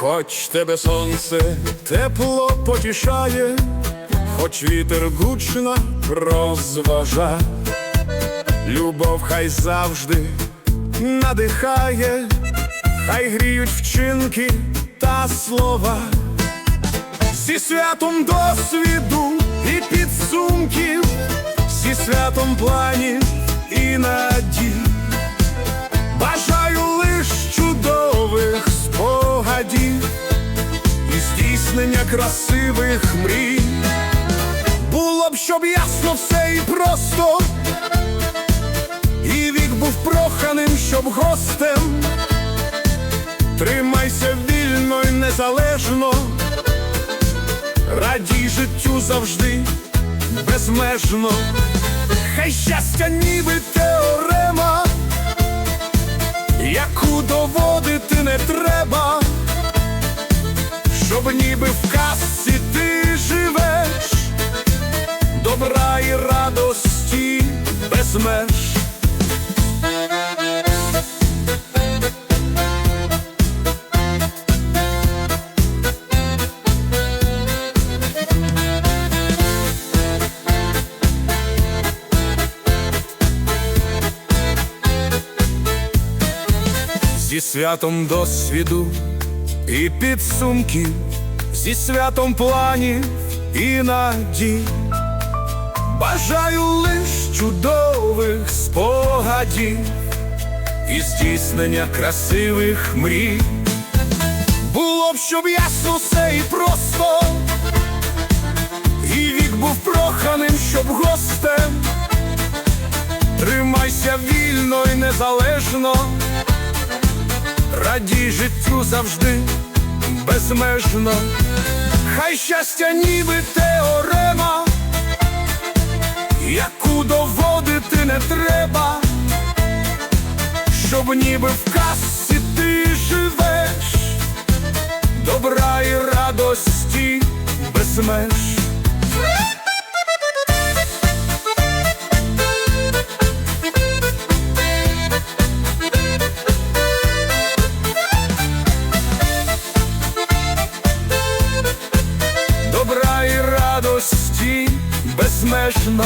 Хоч тебе сонце тепло потішає, хоч вітер гучно розважа, любов хай завжди надихає, хай гріють вчинки та слова, зі святом досвіду і підсумків, зі святом планів красивих мрій. Було б, щоб ясно все і просто, і вік був проханим, щоб гостем. Тримайся вільно й незалежно, радій життю завжди безмежно, хай щастя ніби теорема яку доводити не треба, щоб ніби в казці ти живеш, добра і радості без меж. Зі святом досвіду і підсумків, зі святом планів і надій, бажаю лиш чудових спогадів і здійснення красивих мрій. Було б, щоб ясно все і просто, і вік був проханим, щоб гостем. Тримайся вільно і незалежно. Радій життю завжди безмежно, хай щастя ніби теорема, яку доводити не треба, щоб ніби в казці ти живеш, добра і радості без. безмежно.